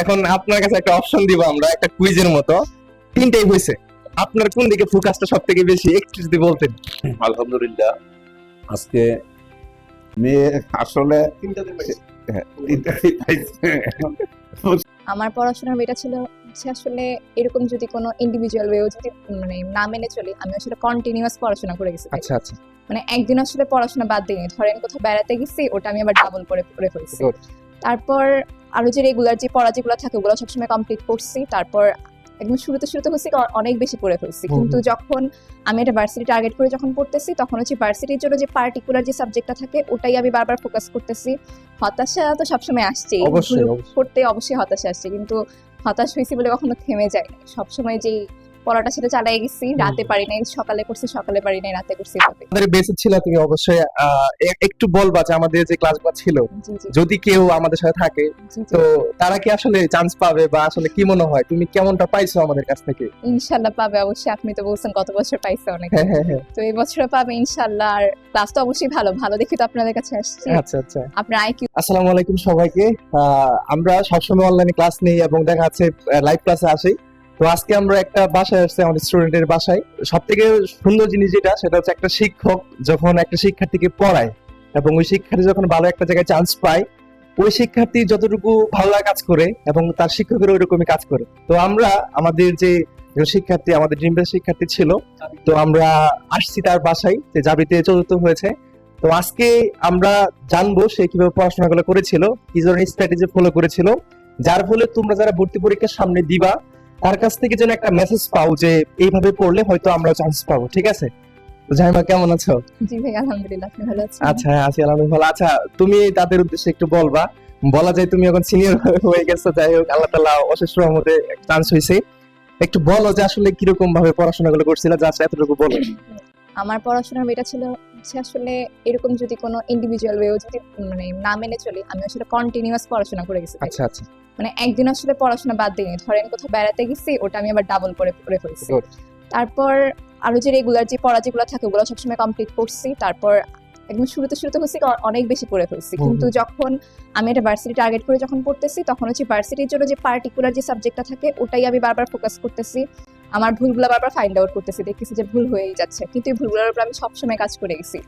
এখন আপনার কাছে একটা অপশন দিব আমরা একটা কুইজের মতো। তিনটাই হয়েছে। আপনার কোন দিকে ফোকাসটা সব থেকে বেশি? একটু যদি বলতেন। আলহামদুলিল্লাহ আজকে মেয়ে আসলে হ্যাঁ, তিনটাই পাইছে। আমার পড়াশোনার এটা ছিল হচ্ছে আসলে এরকম যদি কোনো ইন্ডিভিজুয়াল ওয়েও যদি মানে না মেনে চলি আমি আসলে কন্টিনিউয়াস পড়াশোনা করে গেছি। আচ্ছা আচ্ছা। মানে একদিন আসলে পড়াশোনা বাদ দিইনি ধরেন কোথাও বেড়াতে গেছি ওটা আমি আবার ডাবল করে পড়ে ফেলছি. তারপর আরও যে রেগুলার যে পড়া যেগুলো থাকে ওগুলো সবসময় কমপ্লিট করছি। তারপর একদম শুরুতে শুরুতে হচ্ছে অনেক বেশি পড়ে ফেলছি কিন্তু যখন আমি একটা ভার্সিটি টার্গেট করে যখন পড়তেছি তখন হচ্ছে ভার্সিটির জন্য যে পার্টিকুলার যে সাবজেক্টটা থাকে ওটাই আমি বারবার ফোকাস করতেছি। হতাশা তো সবসময় আসছেই। পড়তে অবশ্যই। হতাশা আসছে কিন্তু হতাশ হয়েছি বলে কখনো থেমে যায় সবসময় যেই পড়াটা সেটা চালাই গেছি। রাতে পারি নাই সকালে করছি সকালে পারি নাই রাতে করছি। আমাদের বেসে ছিল তুমি অবশ্যই একটু বলবা যে আমাদের যে ক্লাসগুলো ছিল যদি কেউ আমাদের সাথে থাকে তো তারা কি আসলে চান্স পাবে বা আসলে কি মনে হয়? তুমি কেমনটা পাইছো আমাদের কাছ থেকে? ইনশাল্লাহ পাবে অবশ্যই। আপনি তো বলছেন গত বছর পাইছে অনেক। হ্যাঁ হ্যাঁ হ্যাঁ। তো এই বছরও পাবে ইনশাল্লাহ। আর ক্লাস তো অবশ্যই ভালো ভালো দেখি তো আপনাদের কাছে আসছি। আচ্ছা আচ্ছা। আপনার আইকিউ আসসালামু আলাইকুম সবাইকে। আমরা সবসময় অনলাইনে ক্লাস নেই এবং দেখা যাচ্ছে লাইভ ক্লাসে আসি। তো আজকে আমরা একটা বাসায় আসছি, আমাদের স্টুডেন্টের বাসায়। সব থেকে সুন্দর জিনিস যেটা, সেটা হচ্ছে একটা শিক্ষক যখন একটা শিক্ষার্থীকে পড়ায় এবং ওই শিক্ষার্থী যখন ভালো একটা জায়গায় চান্স পায়, ওই শিক্ষার্থী যতটুকু ভালো কাজ করে এবং তার শিক্ষকের ওইরকমই কাজ করে। তো আমরা, আমাদের যে শিক্ষার্থী, আমাদের ড্রিম শিক্ষার্থী ছিল, তো আমরা আসছি তার বাসায় যে জাবিতে চতুর্থ হয়েছে। তো আজকে আমরা জানব সে কীভাবে পড়াশোনাগুলো করেছিল, কি ধরনের স্ট্র্যাটেজি ফলো করেছিল। যার ফলে তোমরা যারা ভর্তি পরীক্ষার সামনে দিবা তার কাছ থেকে যেন একটা মেসেজ পাও যে এইভাবে পড়লে হয়তো আমরা চান্স পাবো। ঠিক আছে? তো জাইমা কেমন আছো? জি ভাই আলহামদুলিল্লাহ আপনি ভালো আছেন? আচ্ছা হ্যাঁ আছি আলহামদুলিল্লাহ আচ্ছা তুমি তাদের উদ্দেশ্যে একটু বলবা। বলা যায় তুমি এখন সিনিয়র হয়ে গেছো যাই হোক আল্লাহ তাআলা অশেষ রহমতে চান্স একটু বলো যে আসলে কীরকম ভাবে পড়াশোনাগুলো করছিলে যা এতটুকু বলো। আমার পড়াশোনার এটা ছিল হচ্ছে আসলে এরকম যদি কোনো ইন্ডিভিজুয়াল ওয়েও যদি মানে না মেনে চলি আমি আসলে কন্টিনিউয়াস পড়াশোনা করে গেছি। আচ্ছা আচ্ছা। মানে একদিন আসলে পড়াশোনা বাদ দিইনি। ধরেন কোথাও বেড়াতে গেছি ওটা আমি আবার ডাবল করে পড়ে ফেলছি। তারপর আরও যে রেগুলার যে পড়া যেগুলো থাকে ওগুলো সবসময় কমপ্লিট করছি। তারপর একদম শুরুতে শুরুতে হচ্ছে অনেক বেশি পড়ে ফেলছি। কিন্তু যখন আমি একটা ভার্সিটি টার্গেট করে যখন পড়তেছি তখন হচ্ছে ভার্সিটির জন্য যে পার্টিকুলার যে সাবজেক্টটা থাকে ওটাই আমি বারবার ফোকাস করতেছি। আমার ভুলগুলো বারবার ফাইন্ড আউট করতেছি দেখতেছি যে ভুল হয়েই যাচ্ছে। কিন্তু এই ভুলগুলোর উপর আমি সবসময় কাজ করে গেছি।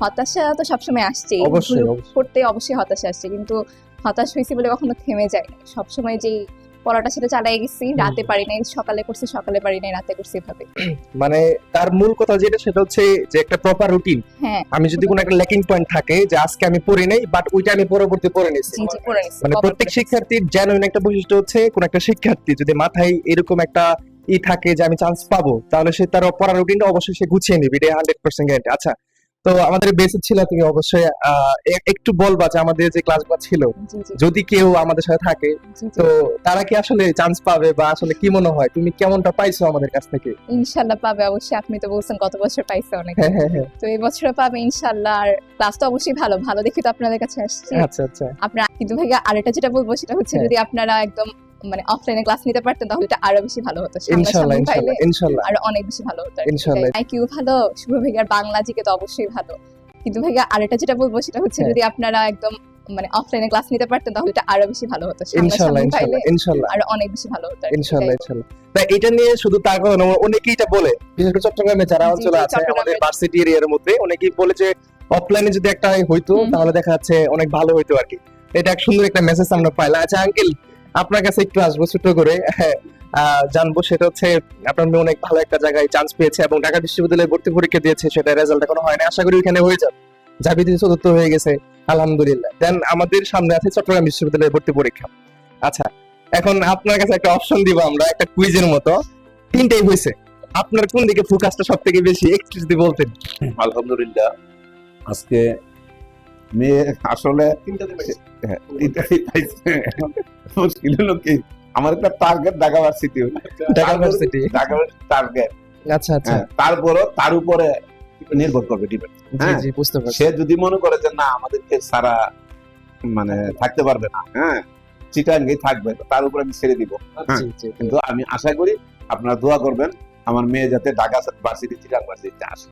হতাশা তো সবসময় অবশ্যই। করতে অবশ্যই হতাশা আসছে। কিন্তু হতাশ হয়েছি বলে কখনো থেমে যায় সবসময় যেই পড়াটা সেটা চালাই গেছি রাতে পারি নাই সকালে করছি সকালে পারি নাই রাতে করছি এভাবে। মানে তার মূল কথা যেটা সেটা হচ্ছে যে একটা প্রপার রুটিন হ্যাঁ। আমি যদি কোনো একটা ল্যাকিং পয়েন্ট থাকে যে আজকে আমি পড়ি নাই বাট ওইটা আমি পরবর্তী পড়ে নিছি। মানে প্রত্যেক শিক্ষার্থীর জেনুইন একটা বৈশিষ্ট্য হচ্ছে কোন একটা শিক্ষার্থী যদি মাথায় এরকম একটা ই থাকে যে আমি চান্স পাবো তাহলে সে তার পড়ার রুটিনটা অবশ্যই সে গুছিয়ে নেবে। এটা হান্ড্রেড পার্সেন্ট গ্যারান্টি আচ্ছা তো আমাদের বেসিক ছিল তুমি অবশ্যই একটু বলবা যে আমাদের যে ক্লাসগুলো ছিল যদি কেউ আমাদের সাথে থাকে তো তারা কি আসলে চান্স পাবে বা আসলে কি মনে হয়? তুমি কেমনটা পাইছো আমাদের কাছ থেকে? ইনশাল্লাহ পাবে অবশ্যই আপনি তো বলছেন গত বছর পাইছে অনেক। হ্যাঁ হ্যাঁ হ্যাঁ। তো এই বছরও পাবে ইনশাল্লাহ আর ক্লাস তো অবশ্যই ভালো ভালো দেখি তো আপনাদের কাছে আসছে। আচ্ছা আচ্ছা। আপনার কিন্তু ভাইয়া আরেকটা যেটা বলব সেটা হচ্ছে। যদি আপনারা একদম মানে অফলাইনে ক্লাস নিতে পারতেন তাহলে এটা আরও বেশি ভালো হতো। ইনশাল্লাহ আরও অনেক বেশি ভালো হতো ইনশাল্লাহ। আইকিউ ভালো শুভ ভাইয়ার বাংলা জিকে তো অবশ্যই ভালো। কিন্তু ভাইয়া আরেকটা যেটা বলব সেটা হচ্ছে হ্যাঁ। যদি আপনারা একদম মানে অফলাইনে ক্লাস নিতে পারতেন তাহলে এটা আরও বেশি ভালো হতো। ইনশাল্লাহ ইনশাল্লাহ আরও অনেক বেশি ভালো হতো। ইনশাল্লাহ ইনশাল্লাহ। এটা নিয়ে শুধু কারণ অনেকেই এটা বলে বিশেষ করে চট্টগ্রামে যারা অঞ্চলে আছে আমাদের ভার্সিটি এরিয়ার মধ্যে অনেকেই বলে যে অফলাইনে যদি একটা হইতো তাহলে দেখা যাচ্ছে অনেক ভালো হইতো আর কি। এটা এক সুন্দর একটা মেসেজ আমরা পাইলাম। আচ্ছা আঙ্কেল আপনার কাছে একটু আসব ছোট করে। জানব সেটা হচ্ছে আপনার মেয়ে অনেক ভালো একটা জায়গায় চান্স পেয়েছে এবং ঢাকা বিশ্ববিদ্যালয়ে ভর্তি পরীক্ষা দিয়েছে, সেটা রেজাল্ট এখনও হয় না আশা করি ওইখানে হয়ে যাবে। জাবিতে চতুর্থ হয়ে গেছে, আলহামদুলিল্লাহ। দেন আমাদের সামনে আছে চট্টগ্রাম বিশ্ববিদ্যালয়ের ভর্তি পরীক্ষা। আচ্ছা এখন আপনার কাছে একটা অপশন দিব আমরা, একটা কুইজের মতো। তিনটাই হয়েছে। আপনার কোন দিকে ফোকাসটা সব থেকে বেশি? একটু যদি বলতেন। আলহামদুলিল্লাহ, আজকে মেয়ে আসলে হ্যাঁ, মুশকিল হলো কি? আমার একটা target Dhaka varsity Dhaka varsity Dhaka target আচ্ছা আচ্ছা। তারপরও তার উপরে নির্ভর করবে ডিপেন্ড জি হ্যাঁ। বুঝতে পারছি। সে যদি মনে করে যে না আমাদেরকে সারা মানে থাকতে পারবে না। হ্যাঁ চিটাঙ্গেই থাকবে। তার উপরে আমি ছেড়ে দিব। হ্যাঁ। কিন্তু আমি আশা করি আপনারা দোয়া করবেন আমার মেয়ে যাতে ঢাকা ভার্সিটি চিটাং ভার্সিটিতে আসে।